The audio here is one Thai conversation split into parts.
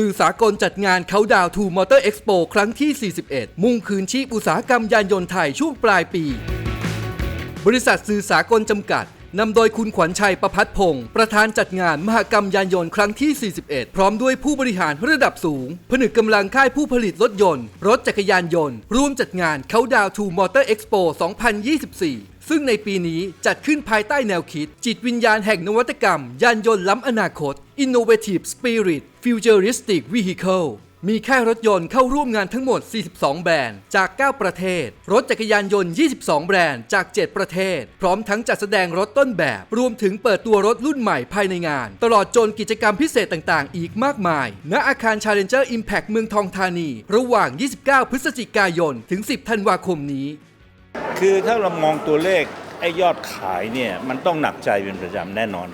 สื่อสากลจัดงานเขาดาวทูมอเตอร์เอ็กซ์โปครั้งที่ 41 มุ่งคืนชีพอุตสาหกรรมยานยนต์ไทยช่วงปลายปี บริษัทสื่อสากลจำกัดนำโดยคุณขวัญชัยประพัฒพงศ์ประธานจัดงานมหกรรมยานยนต์ครั้งที่ 41 พร้อมด้วยผู้บริหารระดับสูง ผนึกกำลังค่ายผู้ผลิตรถยนต์ รถจักรยานยนต์ ร่วมจัดงานเขาดาวทูมอเตอร์เอ็กซ์โป 2024 ซึ่งในปีนี้จัดขึ้นภายใต้แนวคิด จิตวิญญาณแห่งนวัตกรรม ยานยนต์ล้ำอนาคต Innovative Spirit Futuristic Vehicle มีแค่รถยนต์เข้าร่วมงานทั้งหมด 42 แบรนด์ จาก 9 ประเทศ รถจักรยานยนต์ 22 แบรนด์ จาก 7 ประเทศ พร้อมทั้งจัดแสดงรถต้นแบบ รวมถึงเปิดตัวรถรุ่นใหม่ภายในงาน ตลอดจนกิจกรรมพิเศษต่างๆ อีกมากมาย ณ อาคาร Challenger Impact เมืองทองธานี ระหว่าง 29 พฤศจิกายน ถึง 10 ธันวาคมนี้ คือถ้าเรามองตัวเลขไอ้ยอดขายเนี่ยมันต้องหนักใจเป็นประจำแน่นอน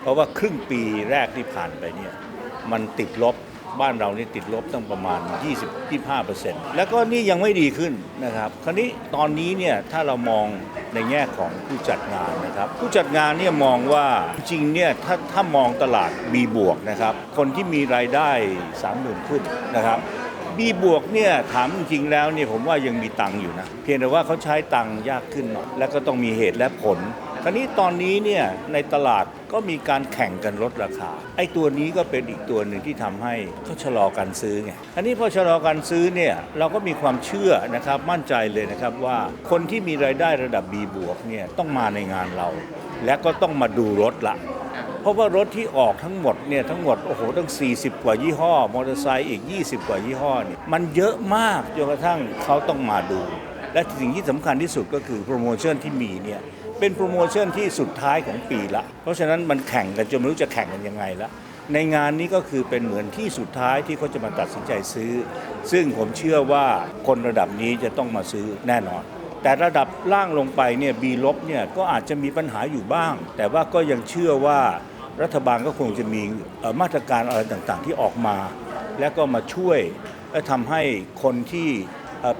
เพราะว่าครึ่งปีแรกที่ผ่านไปเนี่ยมันติดลบบ้านเรานี่ติดลบตั้งประมาณ 20-25%แล้วก็นี่ยังไม่ดีขึ้นนะครับ คราวนี้ตอนนี้เนี่ยถ้าเรามองในแง่ของผู้จัดงานนะครับ ผู้จัดงานเนี่ยมองว่าจริงเนี่ยถ้าถ้ามองตลาด B บวกนะครับ คนที่มีรายได้ 30,000 ขึ้นนะครับ บีบวกเนี่ยถามจริงๆแล้วเนี่ยผมว่ายังมีตังค์อยู่นะ เพียงแต่ว่าเขาใช้ตังค์ยากขึ้นหน่อยแล้วก็ต้องมีเหตุและผลคราวนี้ตอนนี้เนี่ยในตลาดก็มีการแข่งกันลดราคา ไอ้ตัวนี้ก็เป็นอีกตัวหนึ่งที่ทำให้เขาชะลอการซื้อไงอันนี้พอชะลอการซื้อเนี่ยเราก็มีความเชื่อนะครับมั่นใจเลยนะครับว่าคนที่มีรายได้ระดับ B บวกเนี่ยต้องมาในงานเรา และก็ต้องมาดูรถละ เพราะว่ารถที่ออกทั้งหมดเนี่ยทั้งหมดโอ้โหตั้ง 40 กว่ายี่ห้อ มอเตอร์ไซค์อีก 20 กว่ายี่ห้อเนี่ยมันเยอะมากจนกระทั่งเขาต้องมาดู และสิ่งที่สำคัญที่สุดก็คือโปรโมชั่นที่มีเนี่ยเป็นโปรโมชั่นที่สุดท้ายของปีละ เพราะฉะนั้นมันแข่งกันจนไม่รู้จะแข่งกันยังไงละในงานนี้ก็คือเป็นเหมือนที่สุดท้ายที่เขาจะมาตัดสินใจซื้อ ซึ่งผมเชื่อว่าคนระดับนี้จะต้องมาซื้อแน่นอน แต่ระดับล่างลงไปเนี่ย B ลบเนี่ยก็อาจจะมีปัญหาอยู่บ้าง แต่ว่าก็ยังเชื่อว่า รัฐบาลก็คงจะมีมาตรการอะไรต่างๆ ที่ออกมา และก็มาช่วยและทำให้คนที่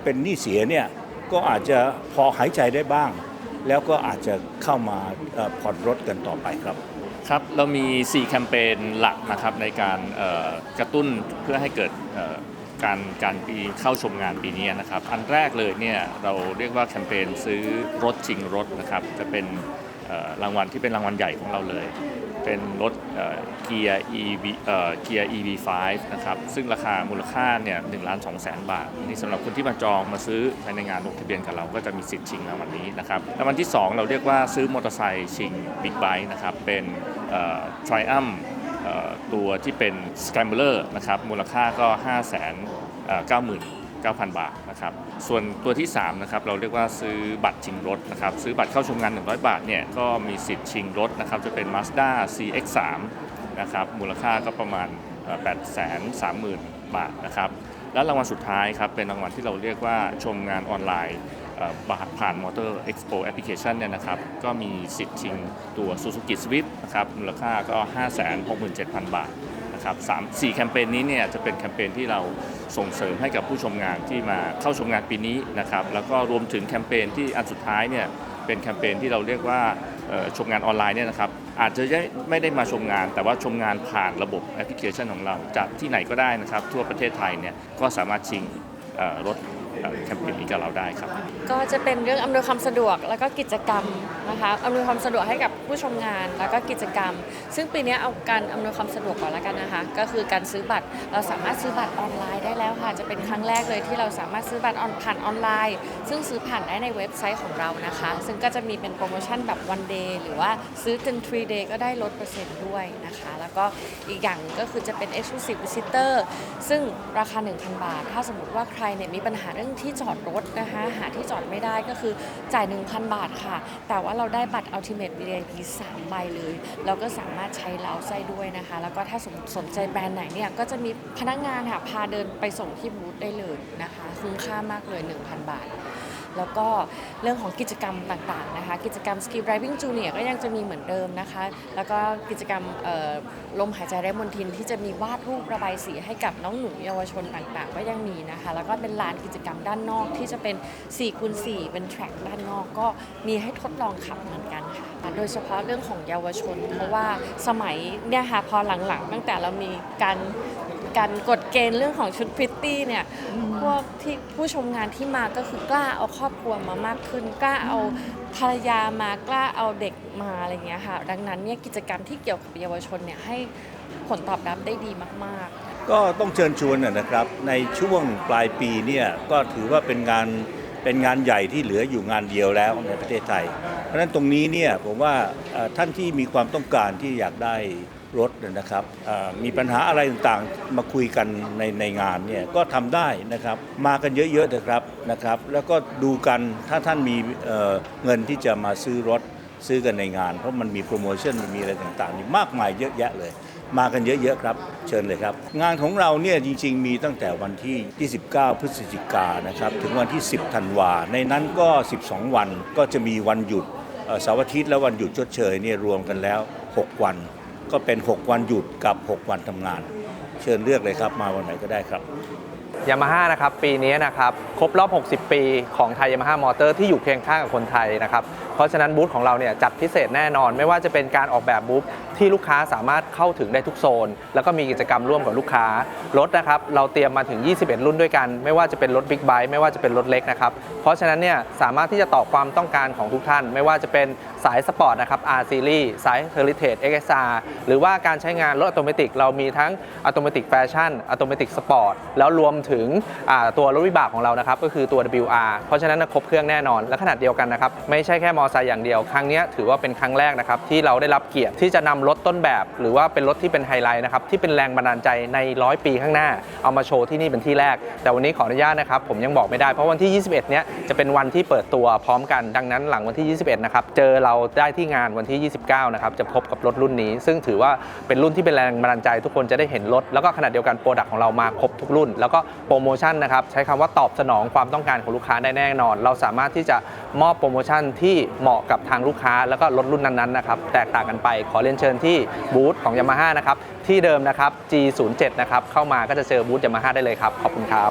เป็นหนี้เสียเนี่ยก็อาจจะพอหายใจได้บ้าง แล้วก็อาจจะเข้ามาผ่อนรถกันต่อไปครับครับ เรามี 4 แคมเปญหลักนะครับในการกระตุ้นเพื่อให้เกิดการการปีเข้าชมงานปีนี้นะครับ อันแรกเลยเนี่ยเราเรียกว่าแคมเปญซื้อรถชิงรถนะครับ จะเป็นรางวัลที่เป็นรางวัลใหญ่ของเราเลย เป็นรถเกียร์ EV เกียร์ EV5 นะครับ ซึ่งราคามูลค่าเนี่ยหนึ่งล้านสองแสนบาท นี่สำหรับคนที่มาจองมาซื้อภายในงานลงทะเบียนกับเราก็จะมีสิทธิ์ชิงรางวัลนี้นะครับรางวัลที่ 2 เราเรียกว่าซื้อมอเตอร์ไซค์ชิงบิ๊กไบค์นะครับ เป็นเอ่อ Triumph ตัวที่เป็น Scrambler นะครับ มูลค่าก็ 5 9 9 0 0 0 9,000 บาทนะครับ ส่วนตัวที่3นะครับเราเรียกว่าซื้อบัตรชิงรถนะครับ ซื้อบัตรเข้าชมงาน 100 บาทเนี่ยก็มีสิทธิ์ชิงรถนะครับ จะเป็น Mazda CX-3 นะครับ มูลค่าก็ประมาณ 830,000 บาทนะครับ และรางวัลสุดท้ายครับ เป็นรางวัลที่เราเรียกว่าชมงานออนไลน์เอ่อผ่าน Motor Expo Application เนี่ยนะครับ ก็มีสิทธิ์ชิงตัว Suzuki Swift นะครับ มูลค่าก็ 567,000 บาท นะครับสามสี่แคมเปญนี้เนี่ยจะเป็นแคมเปญที่เราส่งเสริมให้กับผู้ชมงานที่มาเข้าชมงานปีนี้นะครับแล้วก็รวมถึงแคมเปญที่อันสุดท้ายเนี่ยเป็นแคมเปญที่เราเรียกว่าชมงานออนไลน์เนี่ยนะครับอาจจะไม่ได้มาชมงาน แต่ว่าชมงานผ่านระบบแอปพลิเคชันของเรา จากที่ไหนก็ได้นะครับ ทั่วประเทศไทยเนี่ยก็สามารถชิงรถแคมเปญนี้กับเราได้ครับ ก็จะเป็นเรื่องอำนวยความสะดวกแล้วก็กิจกรรมนะคะอำนวยความสะดวกให้กับผู้ชมงานแล้วก็กิจกรรม ซึ่งปีนี้เอาการอำนวยความสะดวกก่อนแล้วกันนะคะ ก็คือการซื้อบัตรเราสามารถซื้อบัตรออนไลน์ได้แล้วค่ะ จะเป็นครั้งแรกเลยที่เราสามารถซื้อบัตรออนผ่านออนไลน์ ซึ่งซื้อผ่านได้ในเว็บไซต์ของเรานะคะ ซึ่งก็จะมีเป็นโปรโมชั่นแบบ one day หรือว่าซื้อจน3 day ก็ได้ลดเปอร์เซ็นต์ด้วยนะคะ แล้วก็อีกอย่างก็คือจะเป็น exclusive visitor ซึ่งราคา 1,000 บาท ถ้าสมมติว่าใครเนี่ยมีปัญหาเรื่องที่จอดรถนะคะหาที่จอดไม่ได้ก็คือจ่าย 1,000 บาทค่ะ แต่ว่าเราได้บัตร Ultimate VIP 3ใบเลย เราก็สามารถใช้เล้าไส้ด้วยนะคะ แล้วก็ถ้าสนสนใจแบรนด์ไหนเนี่ย ก็จะมีพนักงานค่ะพาเดินไปส่งที่บูธได้เลยนะคะ คุ้มค่ามากเลย 1,000 บาท แล้วก็เรื่องของกิจกรรมต่างๆนะคะ กิจกรรม Ski Driving Junior ก็ยังจะมีเหมือนเดิมนะคะ แล้วก็กิจกรรมลมหายใจไร้มนทินที่จะมีวาดรูประบายสีให้กับน้องหนูเยาวชนต่างๆ ก็ยังมีนะคะ แล้วก็เป็นลานกิจกรรมด้านนอกที่จะเป็น4คูณ4เป็นแทร็กด้านนอกก็มีให้ทดลองขับเหมือนกันค่ะ โดยเฉพาะเรื่องของเยาวชน เพราะว่าสมัยเนี่ยค่ะพอหลังๆ ตั้งแต่เรามีการ กันกฎเกณฑ์เรื่องของชุดพริตตี้เนี่ยพวกที่ผู้ชมงานที่มาก็คือกล้าเอาครอบครัวมามากขึ้น กล้าเอาภรรยามากล้าเอาเด็กมาอะไรอย่างเงี้ยค่ะดังนั้นเนี่ยกิจกรรมที่เกี่ยวกับเยาวชนเนี่ยให้ผลตอบรับได้ดีมาก ๆก็ต้องเชิญชวนนะครับในช่วงปลายปีเนี่ยก็ถือว่าเป็นงานเป็นงานใหญ่ที่เหลืออยู่งานเดียวแล้วในประเทศไทย เพราะฉะนั้นตรงนี้เนี่ยผมว่าท่านที่มีความต้องการที่อยากได้ รถนะครับมีปัญหาอะไรต่างๆ มาคุยกันในในงานเนี่ยก็ทำได้นะครับมากันเยอะๆนะครับนะครับ แล้วก็ดูกันถ้าท่านมีเเงินที่จะมาซื้อรถซื้อกันในงาน เพราะมันมีโปรโมชั่นมันมีอะไรต่างๆนี่มากมายเยอะแยะเลย มากันเยอะๆครับเชิญเลยครับ งานของเราเนี่ยจริงๆ มีตั้งแต่วันที่ 29 พฤศจิกานะครับถึงวันที่ 10 ธันวา ในนั้นก็ 12 วันก็จะมีวันหยุดเสาร์อาทิตย์และวันหยุดชดเชยเนี่ยรวมกันแล้ว 6 วัน ก็เป็น 6 วันหยุดกับ 6 วันทำงาน เชิญเลือกเลยครับ มาวันไหนก็ได้ครับ ยามาฮ่านะครับปีนี้นะครับครบรอบ 60 ปีของไทยยามาฮ่ามอเตอร์ที่อยู่เคียงข้างกับคนไทยนะครับเพราะฉะนั้นบูธของเราเนี่ยจัดพิเศษแน่นอน ไม่ว่าจะเป็นการออกแบบบูธที่ลูกค้าสามารถเข้าถึงได้ทุกโซน แล้วก็มีกิจกรรมร่วมกับลูกค้ารถนะครับเราเตรียมมาถึง 21 รุ่นด้วยกัน ไม่ว่าจะเป็นรถบิ๊กไบค์ไม่ว่าจะเป็นรถเล็กนะครับเพราะฉะนั้นเนี่ยสามารถที่จะตอบความต้องการของทุกท่าน ไม่ว่าจะเป็นสายสปอร์ตนะครับ R Series สาย Heritage XSR หรือว่าการใช้งานรถอัตโนมัติเรามีทั้งอัตโนมัติแฟชั่นอัตโนมัติสปอร์ตแล้วรวมถึงตัวรถวิบากของเรานะครับก็คือตัว WR เพราะฉะนั้นครบเครื่องแน่นอน และขนาดเดียวกันนะครับไม่ใช่แค่มอไซค์อย่างเดียว ครั้งนี้ถือว่าเป็นครั้งแรกนะครับที่เราได้รับเกียรติที่จะนำรถต้นแบบ หรือว่าเป็นรถที่เป็นไฮไลท์นะครับที่เป็นแรงบันดาลใจในร้อยปีข้างหน้า เอามาโชว์ที่นี่เป็นที่แรก แต่วันนี้ขออนุญาตนะครับผมยังบอกไม่ได้เพราะวันที่ 21 เนี้ยจะเป็นวันที่เปิดตัวพร้อมกันดังนั้นหลังวันที่ 21 นะครับเจอเราได้ที่งานวันที่ 29 นะครับจะพบกับรถรุ่นนี้ ซึ่งถือว่าเป็นรุ่นที่เป็นแรงบันดาลใจ ทุกคนจะได้เห็นรถแล้วก็ขณะเดียวกันโปรดักต์ของเรามาครบทุกรุ่น แล้วก็โปรโมชั่นนะครับใช้คำว่าตอบสนองความต้องการของลูกค้าได้แน่นอน เราสามารถที่จะมอบโปรโมชั่นที่เหมาะกับทางลูกค้าแล้วก็รถรุ่นนั้นๆนะครับแตกต่างกันไปขอเรียนเชิญที่บูธของยามาฮ่านะครับที่เดิมนะครับ G07 นะครับเข้ามาก็จะเจอบูธยามาฮ่าได้เลยครับ ขอบคุณครับ